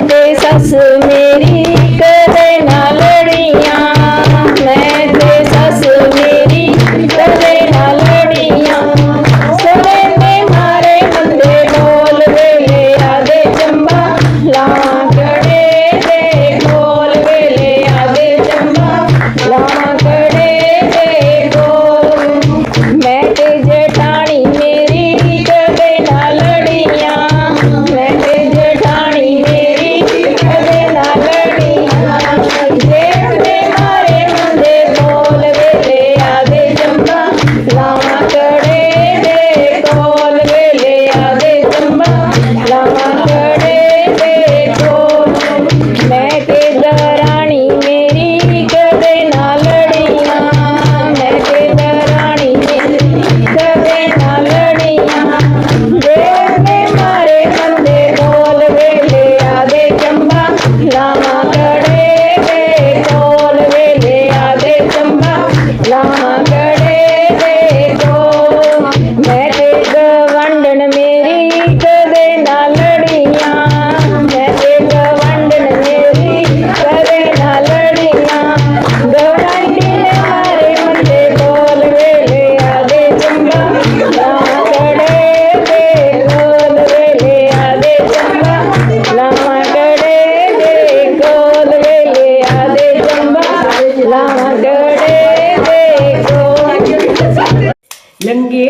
ਤੇ ਸੱਸ ਮੇਰੀ ਕਦੇ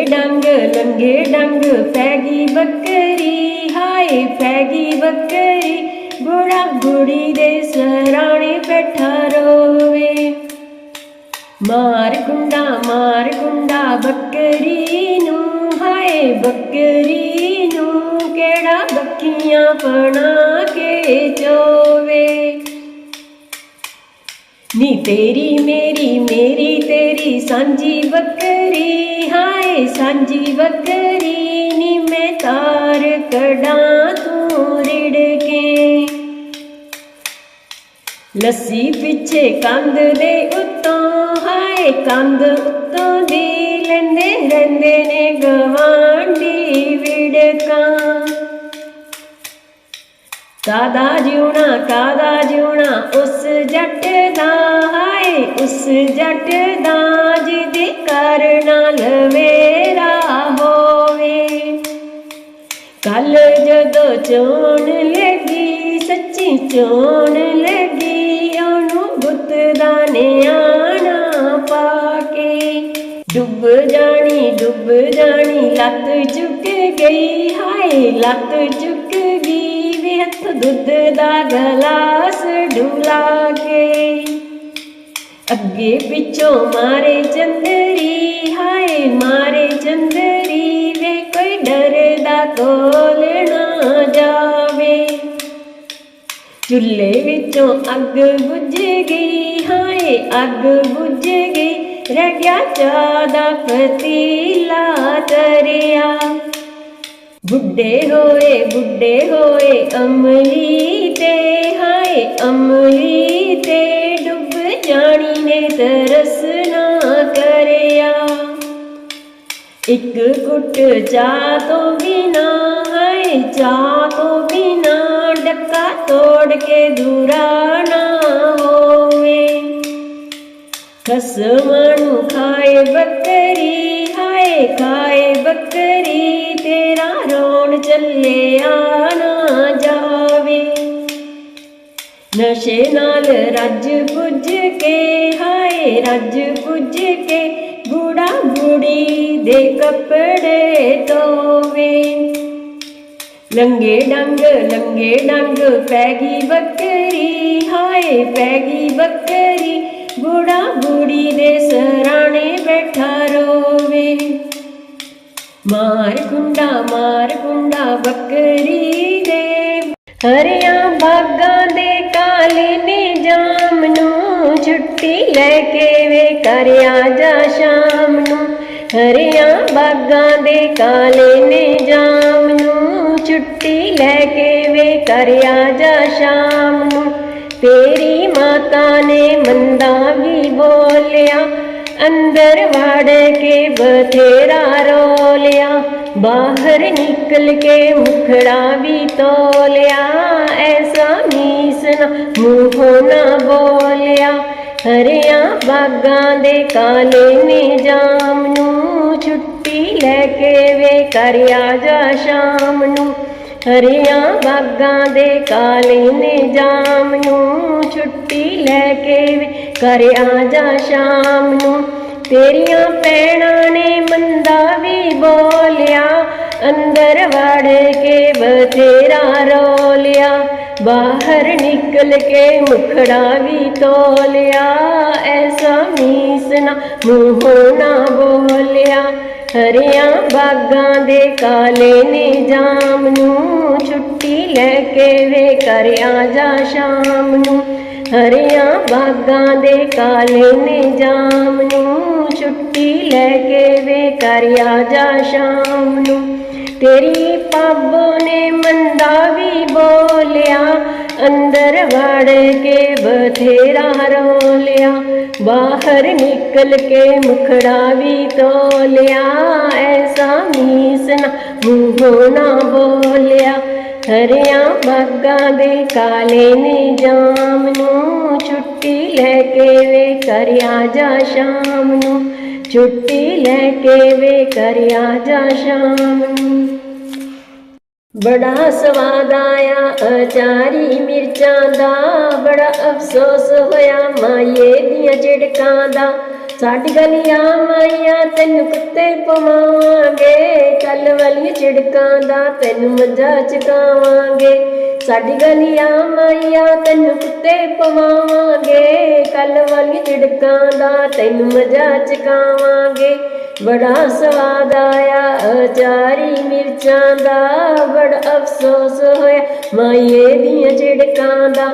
ਡੰਗ ਲੰਗੇ ਡੰਗ ਫੈਗੀ ਬੱਕਰੀ, ਹਾਏ ਫੈਗੀ ਬੱਕਰੀ। ਗੁੜਾ ਗੁੜੀ ਦੇ ਸਰਾਣੇ ਬੈਠਾ ਰੋਵੇ। ਮਾਰ ਕੁੰਡਾ ਮਾਰ ਕੁੰਡਾ ਬੱਕਰੀ ਨੂੰ, ਹਾਏ ਬੱਕਰੀ ਨੂੰ ਕਿਹੜਾ ਬੱਕੀਆਂ ਬਣਾ ਕੇ ਤੇਰੀ ਮੇਰੀ ਮੇਰੀ ਤੇਰੀ ਸਾਂਝੀ ਬੱਕਰੀ ਹਾਏ ਸਾਂਝੀ ਬੱਕਰੀ ਨੀ ਮੈਂ ਤਾਰ ਕਢਾਂ ਤੂੰ ਰਿੜ ਕੇ। ਲੱਸੀ ਪਿੱਛੇ ਕੰਧ ਦੇ ਉੱਤੋਂ, ਹਾਏ ਕੰਧ ਉੱਤੋਂ ਦੀ ਲੈਂਦੇ ਰਹਿੰਦੇ ਨੇ ਗਵਾਂਢੀ ਵਿੜਕਾਂ। ਕਾਦਾ ਜਿਉਣਾ ਕਾਦਾ ਜਿਉਣਾ, ਉਸ ਜੱਟ ਦਾ ਹਾਏ ਉਸ ਜੱਟ ਦਾ ਜਿਹਦੇ ਕਰ ਨਾਲ ਮੇਰਾ ਹੋਵੇ। ਕੱਲ ਜਦੋਂ ਚੋਣ ਲੱਗੀ, ਸੱਚੀ ਚੋਣ ਲੱਗੀ, ਉਹਨੂੰ ਬੁੱਤ ਦਾ ਨਿਆਣਾ ਪਾ ਕੇ। ਡੁੱਬ ਜਾਣੀ ਡੁੱਬ ਜਾਣੀ, ਲੱਤ ਚੁੱਕ ਗਈ, ਹਾਏ, ਲੱਤ ਦੁੱਧ ਦਾ ਗਲਾਸ ਡੁਲਾ ਕੇ ਅੱਗੇ ਪਿੱਛੋਂ ਮਾਰੇ ਚੰਦਰੀ, ਹਾਏ ਮਾਰੇ ਚੰਦਰੀ ਵੇ, ਕੋਈ ਡਰਦਾ ਕੋਲ ਨਾ ਜਾਵੇ। ਚੁੱਲ੍ਹੇ ਵਿੱਚੋਂ ਅੱਗ ਬੁੱਝ ਗਈ, ਹਾਏ ਅੱਗ ਬੁੱਝ ਗਈ, ਰਹਿ ਗਿਆ ਚਾਹ ਦਾ ਪਤੀਲਾ ਤਰਿਆ। ਬੁੱਢੇ ਹੋਏ ਬੁੱਢੇ ਹੋਏ, ਅਮਲੀ ਤੇ ਹਾਏ, ਅਮਲੀ ਤੇ ਡੁੱਬ ਜਾਣੀ ਨੇ ਤਰਸ ਨਾ ਕਰਿਆ। ਇੱਕ ਕੁੱਟ ਜਾ ਤੋਂ ਬਿਨਾ, ਹਾਏ ਜਾ ਤੋਂ ਬਿਨਾ ਡੱਕਾ ਤੋੜ ਕੇ ਦੂਰਾ ਨਾ ਹੋਵੇ। ਖਸਮਾਂ ਨੂੰ ਖਾਏ ਬੱਕਰੀ, ਹਾਏ, ਖਾਏ ਬੱਕਰੀ। ਤੇਰਾ ਰੋਣ ਚੱਲਿਆ ਨਾ ਜਾਵੇ। ਨਸ਼ੇ ਨਾਲ ਰੱਜ ਪੁੱਜ ਕੇ, ਹਾਏ ਰੱਜ ਪੁੱਜ ਕੇ, ਬੁੜਾ ਬੁੜੀ ਦੇ ਕੱਪੜੇ ਧੋਵੇ। ਲੰਗੇ ਡੰਗ ਲੰਗੇ ਡੰਗ, ਪੈ ਗਈ ਬੱਕਰੀ, ਹਾਏ ਪੈ ਗਈ ਬੱਕਰੀ, ਬੁੜਾ ਬੁੜੀ ਦੇ ਸਰਾਣੇ ਬੈਠਾ ਰੋਵੇ। ਮਾਰ ਕੁੰਡਾ ਮਾਰ ਕੁੰਡਾ ਬੱਕਰੀ ਦੇ। ਹਰਿਆ ਬਾਗਾਂ ਦੇ ਕਾਲੇ ਨੇ ਜਾਮ ਨੂੰ ਛੁੱਟੀ ਲੈ ਕੇ ਵੇ ਕਰਿਆ ਜਾ ਸ਼ਾਮ ਨੂੰ। ਹਰਿਆਂ ਬਾਗਾਂ ਦੇ ਕਾਲੇ ਨੇ ਜਾਮ ਨੂੰ ਛੁੱਟੀ ਲੈ ਕੇ ਵੇ ਕਰਿਆ ਜਾ ਸ਼ਾਮ ਨੂੰ। ਤੇਰੀ ਮਾਤਾ ਨੇ ਮੰਦਾ ਵੀ ਬੋਲਿਆ ਅੰਦਰ ਵੜ ਕੇ ਬਥੇਰਾ ਰੋਲਿਆ, ਬਾਹਰ ਨਿਕਲ ਕੇ ਮੁਖੜਾ ਵੀ ਤੋਲਿਆ। ਐਸਾ ਮੂੰਹੋਂ ਨਾ ਬੋਲਿਆ, ਹਰਿਆਂ ਬਾਗਾਂ ਦੇ ਕਾਲੇ ਨੇ ਜਾਮ ਨੂੰ ਛੁੱਟੀ ਲੈ ਕੇ ਵੇ ਕਰਿਆ ਜਾ ਸ਼ਾਮ ਨੂੰ। ਹਰੀਆਂ ਬਾਗਾਂ ਦੇ ਕਾਲੇ ਨੇ ਜਾਮ ਨੂੰ ਛੁੱਟੀ ਲੈ ਕੇ ਵੇ ਕਰ ਆ ਜਾ ਸ਼ਾਮ ਨੂੰ। ਤੇਰੀਆਂ ਪੈਣਾਂ ਨੇ ਮੰਦਾ ਵੀ ਬੋਲਿਆ, ਅੰਦਰ ਵੜ ਕੇ ਬਥੇਰਾ ਰੋਲਿਆ। ਬਾਹਰ ਨਿਕਲ ਕੇ ਮੁਖੜਾ ਵੀ ਤੋਲਿਆ, ਐਸਾ ਮੀਸਨਾ ਮੂੰਹੋਂ ਨਾ ਬੋਲਿਆ। ਹਰਿਆਂ ਬਾਗਾਂ ਦੇ ਕਾਲੇ ਨੇ ਜਾਮ ਨੂੰ ਛੁੱਟੀ ਲੈ ਕੇ ਵੇ ਕਰਿਆ ਜਾ ਸ਼ਾਮ ਨੂੰ। ਹਰਿਆਂ ਬਾਗਾਂ ਦੇ ਕਾਲੇ ਨੇ ਜਾਮ ਨੂੰ ਛੁੱਟੀ ਲੈ ਕੇ ਵੇ ਕਰਿਆ ਜਾ ਸ਼ਾਮ ਨੂੰ। ਤੇਰੀ ਪੱਬ ਨੇ ਮੰਦਾ ਵੀ ਬੋਲਿਆ ਅੰਦਰ ਵੜ ਕੇ ਬਥੇਰਾ ਰੋਲਿਆ ਬਾਹਰ ਨਿਕਲ ਕੇ ਮੁਖੜਾ ਵੀ ਤੋਲਿਆ ਐਸਾ ਮੀਸਨਾ ਮੂੰਹੋਂ ਨਾ ਬੋਲਿਆ ਹਰਿਆਂ ਬਾਗਾਂ ਦੇ ਕਾਲੇ ਨੇ ਜਾਮ ਨੂੰ ਛੁੱਟੀ ਲੈ ਕੇ ਵੇ ਕਰਿਆ ਜਾ ਸ਼ਾਮ ਨੂੰ ਛੁੱਟੀ ਲੈ ਕੇ ਵੇ ਕਰਿਆ ਜਾ ਸ਼ਾਮ। ਬੜਾ ਸਵਾਦ ਆਇਆ ਅਚਾਰੀ ਮਿਰਚਾਂ ਦਾ, ਬੜਾ ਅਫਸੋਸ ਹੋਇਆ ਮਾਏ ਦੀਆਂ ਝਿੜਕਾਂ ਦਾ। ਸਾਡੀ ਗਲੀਆਂ ਮਾਈਆਂ, ਤੈਨੂੰ ਕੁੱਤੇ ਪਵਾਵਾਂਗੇ। ਕੱਲ ਵਾਲੀ ਝਿੜਕਾਂ ਦਾ ਤੈਨੂੰ ਮਜ਼ਾ ਚਕਾਵਾਂਗੇ। ਸਾਡੀ ਗਲੀਆਂ ਮਾਈਆਂ, ਤੈਨੂੰ ਕੁੱਤੇ ਪਵਾਵਾਂਗੇ। ਕੱਲ ਵਾਲੀ ਝਿੜਕਾਂ ਦਾ ਤੈਨੂੰ ਮਜ਼ਾ ਚਕਾਵਾਂਗੇ। ਬੜਾ ਸਵਾਦ ਆਇਆ ਅਚਾਰੀ ਮਿਰਚਾਂ ਦਾ। ਬੜਾ ਅਫਸੋਸ ਹੋਇਆ, ਮਾਈਏ ਦੀਆਂ ਝਿੜਕਾਂ ਦਾ।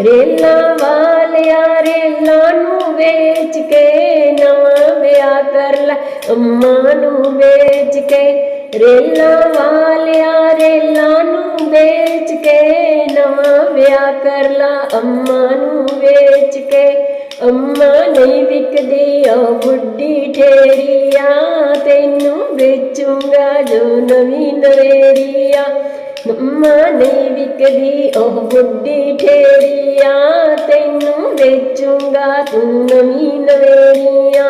ਰੇਲਾਂ ਵਾਲਿਆ, ਰੇਲਾਂ ਨੂੰ ਵੇਚ ਕੇ ਨਵਾਂ ਵਿਆਹ ਕਰ ਲੈ, ਅੰਮਾ ਨੂੰ ਵੇਚ ਕੇ। ਰੇਲਾਂ ਵਾਲਿਆ, ਰੇਲਾਂ ਨੂੰ ਵੇਚ ਕੇ ਨਵਾਂ ਵਿਆਹ ਕਰ ਲਾ, ਅੰਮਾ ਨੂੰ ਵੇਚ ਕੇ। ਅੰਮਾ ਨਹੀਂ ਵਿਕਦੀ ਉਹ ਬੁੱਢੀ ਠੇਰੀਆ, ਤੈਨੂੰ ਵੇਚੂੰਗਾ ਜੋ ਨਵੀਂ ਨਵੇਰੀਆ ਮੰਮਾ ਨਹੀਂ ਵਿਕਦੀ ਉਹ ਬੁੱਢੀ ਠੇਰੀਆਂ, ਤੈਨੂੰ ਵੇਚੂੰਗਾ, ਤੂੰ ਨਵੀਂ ਨਵੇਰੀਆ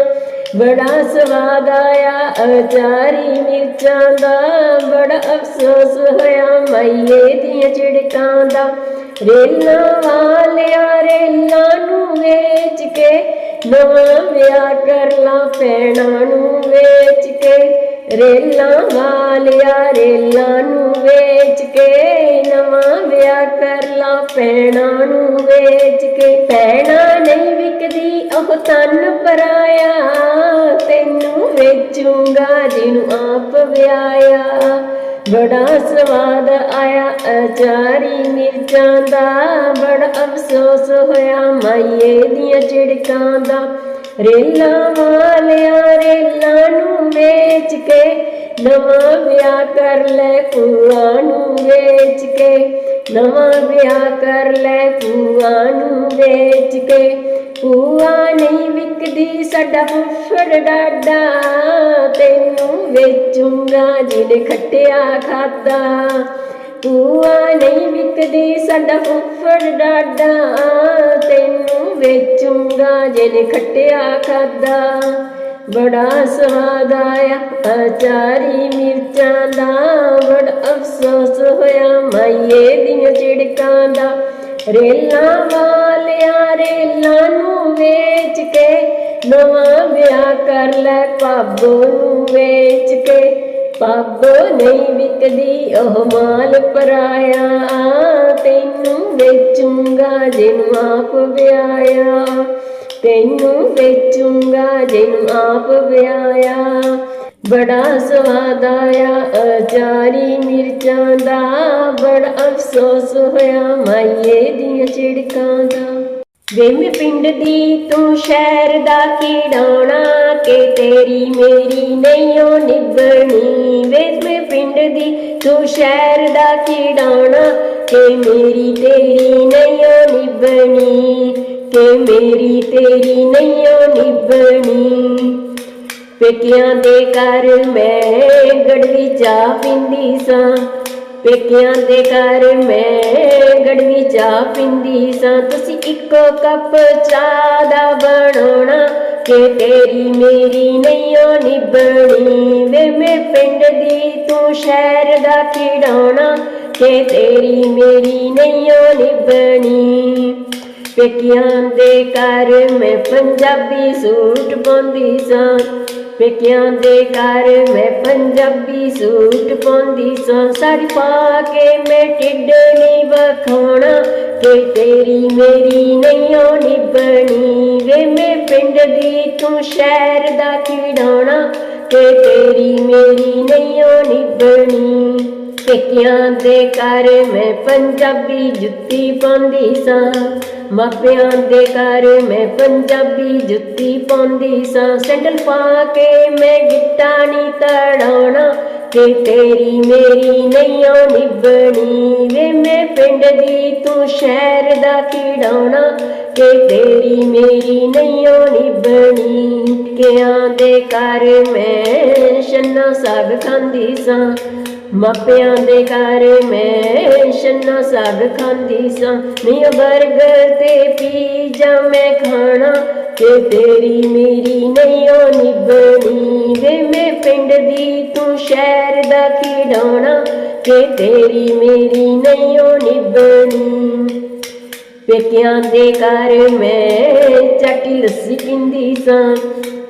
ਬੜਾ ਸਵਾਦ ਆਇਆ ਅਚਾਰੀ ਮਿਰਚਾਂ ਦਾ, ਬੜਾ ਅਫਸੋਸ ਹੋਇਆ ਮਾਈਏ ਦੀਆਂ ਝਿੜਕਾਂ ਦਾ। ਰੇਲਾਂ ਵਾਲਿਆ, ਰੇਲਾਂ ਨੂੰ ਵੇਚ ਕੇ, ਨਵਾਂ ਵਿਆਹ ਕਰ ਲਾ ਪੈਣਾ ਨੂੰ ਵੇਚ ਕੇ। ਰੇਲਾਂ ਵਾਲਿਆ, ਰੇਲਾਂ ਨੂੰ ਵੇਚ ਕੇ ਨਵਾਂ ਵਿਆਹ ਕਰ ਲਾ, ਪੈਣਾ ਨੂੰ ਵੇਚ ਕੇ। ਪੈਣਾ ਨਹੀਂ ਵਿਕਦੀ, ਉਹ ਤਨ ਪਰਾਇਆ, ਤੈਨੂੰ ਵੇਚੂੰਗਾ, ਜਿਹਨੂੰ ਆਪ ਵਿਆਇਆ ਬੜਾ ਸਵਾਦ ਆਇਆ ਅਚਾਰੀ ਮਿਰਚਾਂ ਦਾ, ਬੜਾ ਅਫਸੋਸ ਹੋਇਆ, ਮਾਈਏ ਦੀਆਂ ਝਿੜਕਾਂ ਦਾ। ਰੇਲਾਂ ਵਾਲਿਆ ਰੇਲਾਂ ਨੂੰ ਵੇਚ ਕੇ ਨਵਾਂ ਵਿਆਹ ਕਰ ਲੈ ਭੂਆ ਨੂੰ ਵੇਚ ਕੇ। ਨਵਾਂ ਵਿਆਹ ਕਰ ਲੈ ਭੂਆ ਨੂੰ ਵੇਚ ਕੇ। ਭੂਆ ਨਹੀਂ ਵਿਕਦੀ ਸਾਡਾ ਫੁੱਫੜ ਡਾਡਾ, ਤੈਨੂੰ ਵੇਚੂੰਗਾ ਜਿਹਨੇ ਖੱਟਿਆ ਖਾਦਾ। ਭੂਆ ਨਹੀਂ ਵਿਕਦੀ ਸਾਡਾ ਫੁੱਫੜ ਡਾਡਾ, ਤੈਨੂੰ ਵੇਚੂੰਗਾ ਜਿਹਨੇ ਖੱਟਿਆ ਖਾਦਾ ਬੜਾ ਸਵਾਦ ਆਇਆ ਅਚਾਰੀ ਮਿਰਚਾਂ ਦਾ। ਬੜਾ ਅਫਸੋਸ ਹੋਇਆ, ਮਾਈਏ ਦੀਆਂ ਝਿੜਕਾਂ ਦਾ। ਰੇਲਾਂ ਵਾਲਿਆ, ਰੇਲਾਂ ਨੂੰ ਵੇਚ ਕੇ, ਨਵਾਂ ਵਿਆਹ ਕਰ ਲੈ ਪਾਬੋ ਨੂੰ ਵੇਚ ਕੇ। ਪਾਬੋ ਨਹੀਂ ਵਿਕਦੀ ਉਹ ਮਾਲ ਪਰਾਇਆ, ਤੈਨੂੰ ਵੇਚੂੰਗਾ ਜਿਹਨੂੰ ਆਪ ਵਿਆਇਆ। ਤੈਨੂੰ ਵੇਚੂੰਗਾ ਜਿਹਨੂੰ ਆਪ ਵਿਆਇਆ। ਬੜਾ ਸਵਾਦ ਆਇਆ, ਅਚਾਰੀ ਮਿਰਚਾਂ ਦਾ। ਬੜਾ ਅਫਸੋਸ ਹੋਇਆ ਮਾਈਏ ਦੀਆਂ ਝਿੜਕਾਂ ਦਾ। ਵੇ ਮੈਂ ਪਿੰਡ ਦੀ ਤੂੰ ਸ਼ਹਿਰ ਦਾ ਕੀੜਾਣਾ ਕਿ ਤੇਰੀ ਮੇਰੀ ਨਹੀਂਓ ਨਿਭਣੀ? ਵੇ ਮੈਂ ਪਿੰਡ ਦੀ ਤੂੰ ਸ਼ਹਿਰ ਦਾ ਕੀੜਾਣਾ ਕਿ ਮੇਰੀ ਤੇਰੀ ਨਹੀਂਓ ਨਿਭਣੀ? ਕਿ ਮੇਰੀ ਤੇਰੀ ਨਹੀਂਓ ਨਿਭਣੀ? ਪੇਕਿਆਂ ਦੇ ਘਰ ਮੈਂ ਗੜਵੀ ਚਾਹ ਪੀਂਦੀ ਸਾਂ। ਪੇਕਿਆਂ ਦੇ ਘਰ ਮੈਂ ਗੜਵੀ ਚਾਹ ਪਿੰਦੀ ਸਾਂ, ਤੁਸੀਂ ਇੱਕੋ ਕੱਪ ਚਾਹ ਦਾ ਬਣਾਉਣਾ ਕਿ ਤੇਰੀ ਮੇਰੀ ਨਹੀਂ ਓ ਨਿਭਣੀ ਵੇ, ਮੈਂ ਪਿੰਡ ਦੀ ਤੂੰ ਸ਼ਹਿਰ ਦਾ ਖਿਡੌਣਾ ਕਿ ਤੇਰੀ ਮੇਰੀ ਨਹੀਂ ਓ ਨਿਭਣੀ। ਪੇਕਿਆਂ ਦੇ ਘਰ ਮੈਂ ਪੰਜਾਬੀ ਸੂਟ ਪਾਉਂਦੀ ਸਾਂ, ਪੇਕਿਆਂ ਦੇ ਘਰ ਮੈਂ ਪੰਜਾਬੀ ਸੂਟ ਪਾਉਂਦੀ ਸਾਂ, ਸਾੜੀ ਪਾ ਕੇ ਮੈਂ ਢਿੱਡ ਨਹੀਂ ਵਖਾਉਣਾ ਕਿ ਤੇਰੀ ਮੇਰੀ ਨਹੀਂ ਓ ਨਿਭਣੀ ਵੇ ਮੈਂ ਪਿੰਡ ਦੀ ਤੂੰ ਸ਼ਹਿਰ ਦਾ ਖਿਡੌਣਾ ਤੇ ਤੇਰੀ ਮੇਰੀ ਨਹੀਂ ਓ ਨਿਭਣੀ। ਪੇਕਿਆਂ ਦੇ ਘਰ ਮੈਂ ਪੰਜਾਬੀ ਜੁੱਤੀ ਪਾਉਂਦੀ ਸਾਂ। ਮਾਪਿਆਂ ਦੇ ਘਰ ਮੈਂ ਪੰਜਾਬੀ ਜੁੱਤੀ ਪਾਉਂਦੀ ਸਾਂ। ਸੈਂਡਲ ਪਾ ਕੇ ਮੈਂ ਗਿੱਟਾ ਨਹੀਂ ਤੜਾਉਣਾ ਕਿ ਤੇਰੀ ਮੇਰੀ ਨਹੀਂ ਓ ਨਿਭਣੀ ਵੇ, ਮੈਂ ਪਿੰਡ ਦੀ ਤੂੰ ਸ਼ਹਿਰ ਦਾ ਖਿਡੌਣਾ ਕਿ ਤੇਰੀ ਮੇਰੀ ਨਹੀਂ ਓ ਨਿਭਣੀ। ਕਿਆਂ ਦੇ ਘਰ ਮੈਂ ਛੰਨਾ ਸਾਗ ਖਾਂਦੀ ਸਾਂ। ਮਾਪਿਆਂ ਦੇ ਘਰ ਮੈਂ ਸੰਨਾ ਸਾਗ ਖਾਂਦੀ ਸਾਂ। ਮੈਂ ਬਰਗਰ ਤੇ ਪੀਜ਼ਾ ਮੈਂ ਖਾਣਾ ਕਿ ਤੇਰੀ ਮੇਰੀ ਨਹੀਂ ਓ ਨਿਭਣੀ ਵੇ, ਮੈਂ ਪਿੰਡ ਦੀ ਤੂੰ ਸ਼ਹਿਰ ਦਾ ਖਿਡੌਣਾ ਕਿ ਤੇਰੀ ਮੇਰੀ ਨਹੀਂ ਓ ਨਿਭਣੀ ਪੇਕਿਆਂ ਦੇ ਘਰ ਮੈਂ ਚਾਟੀ ਲੱਸੀ ਪੀਂਦੀ ਸਾਂ।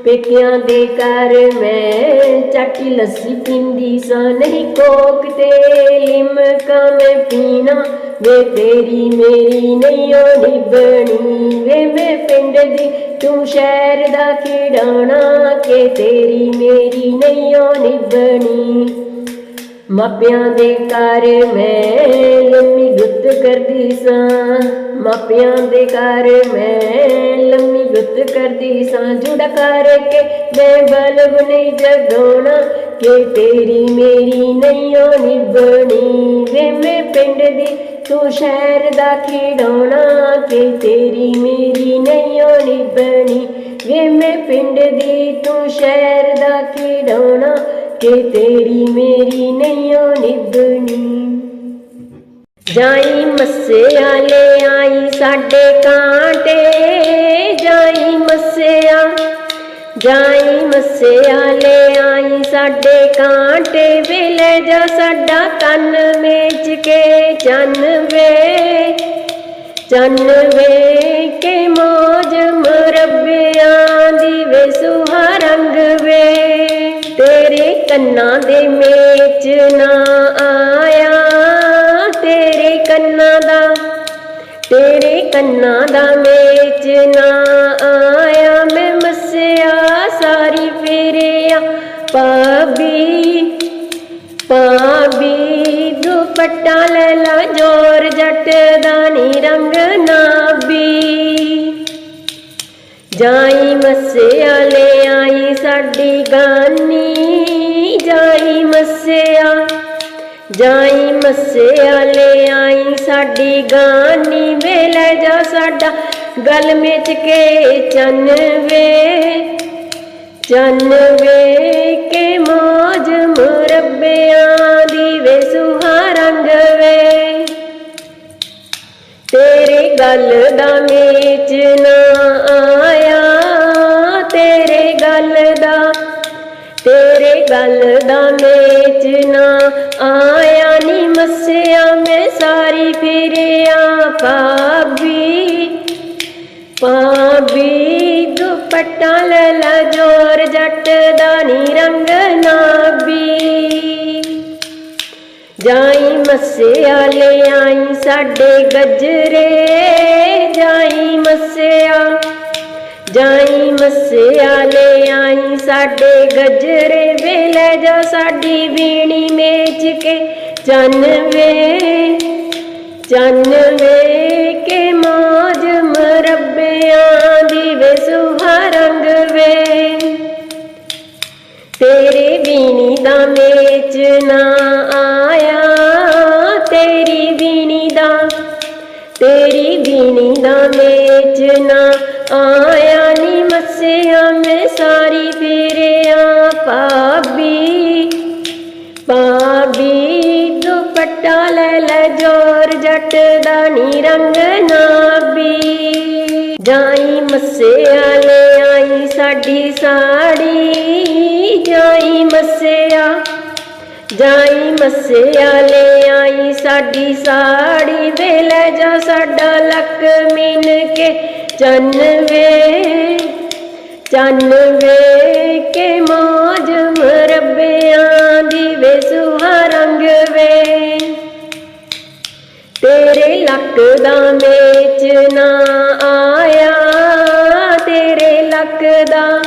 ਪੇਕਿਆਂ ਦੇ ਘਰ ਮੈਂ ਚਾਟੀ ਲੱਸੀ ਪੀਂਦੀ ਸਾਂ। ਨਹੀਂ ਕੋਕ ਤੇ ਲਿਮਕਾ ਮੈਂ ਪੀਣਾ, ਵੇ ਤੇਰੀ ਮੇਰੀ ਨਹੀਂ ਓ ਨਿਭਣੀ ਵੇ ਮੈਂ ਪਿੰਡ ਦੀ, ਤੂੰ ਸ਼ਹਿਰ ਦਾ ਖਿਡਾਣਾ, ਕਿ ਤੇਰੀ ਮੇਰੀ ਨਹੀਂ ਓ ਨਿਭਣੀ ਮਾਪਿਆਂ ਦੇ ਘਰ ਮੈਂ ਲੰਮੀ ਗੁੱਤ ਕਰਦੀ ਸਾਂ। ਮਾਪਿਆਂ ਦੇ ਘਰ ਮੈਂ ਲੰਮੀ ਗੁੱਤ ਕਰਦੀ ਸਾਂ। ਜੁੜਾ ਕਰਕੇ ਮੈਂ ਬਲਬ ਨਹੀਂ ਜਗਾਉਣਾ ਕਿ ਤੇਰੀ ਮੇਰੀ ਨਹੀਂ ਓ ਨਿਭਣੀ ਵੇ ਮੈਂ ਪਿੰਡ ਦੀ ਤੂੰ ਸ਼ਹਿਰ ਦਾ ਖਿਡੌਣਾ ਕਿ ਤੇਰੀ ਮੇਰੀ ਨਹੀਂ ਓ ਨਿਭਣੀ ਵੇ ਮੈਂ ਪਿੰਡ ਦੀ ਤੂੰ ਸ਼ਹਿਰ ਦਾ ਖਿਡੌਣਾ ਕਿ ਤੇਰੀ ਮੇਰੀ ਨਹੀਂ ਓ ਨਿਭਣੀ। ਜਾਈ ਮੱਸਿਆ ਲੈ ਆਈ ਸਾਡੇ ਕਾਂਟੇ, ਜਾਈ ਮੱਸਿਆ ਜਾਈ ਮੱਸਿਆ ਲੈ ਆਈ ਸਾਡੇ ਕਾਂਟੇ ਵੇ ਲੈ ਜਾ ਸਾਡਾ ਕੰਨ ਵੇਚ ਕੇ ਚੰਨ ਵੇ ਚੰਨ ਵੇ। ਕੇ ਮੋਜ ਮਰਬਿਆਂ ਦੀ ਵੇ ਸੁਹਾ ਰੰਗ ਵੇ। ਤੇਰੇ ਕੰਨਾਂ ਦੇ ਮੇਚ ਨਾ ਆਇਆ, ਤੇਰੇ ਕੰਨਾਂ ਦਾ, ਤੇਰੇ ਕੰਨਾਂ ਦਾ ਮੇਚ ਨਾ ਆਇਆ। ਮੈਂ ਮਸਿਆ, ਸਾਰੀ ਫੇਰਿਆ ਪਾਬੀ ਪਾਬੀ ਦੁਪੱਟਾ ਲੈ ਲਾ, ਜੋਰ ਜੱਟ ਦਾ ਜਾਈ ਮੱਸਿਆ ਲੈ ਆਈ ਸਾਡੀ ਗਾਨੀ, ਜਾਈ ਮੱਸਿਆ ਜਾਈ ਮੱਸਿਆ ਲੈ ਆਈ ਸਾਡੀ ਗਾਨੀ ਵੇ ਲੈ ਜਾ ਸਾਡਾ ਗਲ ਵਿੱਚ ਕੇ ਚੰਨ ਵੇ ਚੰਨ ਵੇ ਕੇ ਮੋਜ ਮੁਰੱਬਿਆਂ ਦੀ ਵੇ ਸੁਹਾ ਰੰਗ ਵੇ ਤੇਰੇ ਗੱਲ ਦਾ ਮੇਚ ਨਾ ਆਇਆ ਗੱਲ ਦਾ ਮੇਚ ਨਾ ਆਇਆ ਨੀ ਮਸਿਆ, ਮੈਂ ਸਾਰੀ ਫਿਰਿਆ ਪਾਬੀ ਪਾਬੀ ਦੁਪੱਟਾ ਲੈ ਲਾ, ਜੋਰ ਜੱਟ ਦਾ ਨੀ ਰੰਗ ਨਾਬੀ। ਜਾਈ ਮੱਸਿਆ, ਲੈ ਆਈ ਸਾਡੇ ਗਜਰੇ। ਜਾਈ ਮੱਸਿਆ ਜਾਈ ਮੱਸਿਆ ਲੈ ਆਈ, ਸਾਡੇ ਗਜਰੇ ਵੇ ਲੈ ਜਾ ਸਾਡੀ ਵੀਣੀ ਮੇਚ ਕੇ ਚੰਨ ਵੇ ਚੰਨ ਵੇ ਕੇ ਮੋਜ ਮਰਬਿਆਂ ਦੀ ਵੇ ਸੁਹਾ ਰੰਗ ਵੇ। ਤੇਰੀ ਵੀਣੀ ਦਾ ਮੇਚ ਨਾ ਆਇਆ, ਤੇਰੀ ਵੀਣੀ ਦਾ, ਤੇਰੀ ਵੀਣੀ ਦਾ ਮੇਚ ਨਾ ਆਇਆ ਨੀ ਮਸਿਆ ਮੈਂ ਸਾਰੀ ਫੇਰਿਆ ਪਾਬੀ ਪਾਬੀ ਦੁਪੱਟਾ ਜੱਟ ਦਾ ਨੀ ਰੰਗ ਨਾਬੀ। ਜਾਈ ਮੱਸਿਆ ਲੈ ਆਈ ਸਾਡੀ ਸਾੜੀ। ਜਾਈ ਮੱਸਿਆ ਜਾਈ ਮੱਸਿਆ ਲੈ ਆਈ ਸਾਡੀ ਸਾੜੀ। ਵੇ ਲੈ ਜਾ ਸਾਡਾ ਲੱਕ ਮਿਨ ਕੇ ਚੰਨ ਵੇ। ਚੰਨ ਵੇ ਕੇ ਮੌਜ ਮਰਬਿਆਂ ਦੀ ਵੇ ਸੁਹਾ ਰੰਗ ਵੇ। ਤੇਰੇ ਲੱਕ ਦਾ ਮੇਚ ਨਾ ਆਇਆ, ਤੇਰੇ ਲੱਕ ਦਾ,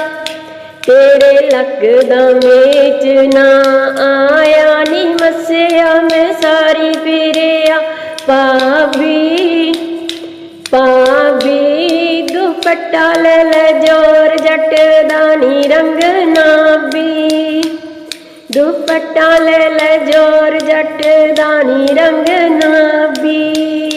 ਤੇਰੇ ਲੱਕ ਦਾ ਮੇਚ ਨਾ ਪਾਵੀ ਦੁਪੱਟਾ ਲੈ ਲੈ ਜੋਰ ਜੱਟ ਦਾ ਨੀ ਰੰਗ ਨਾਬੀ। ਦੁਪੱਟਾ ਲੈ ਲੈ ਜੋਰ ਜੱਟ ਦਾ ਨੀ ਰੰਗ ਨਾਬੀ।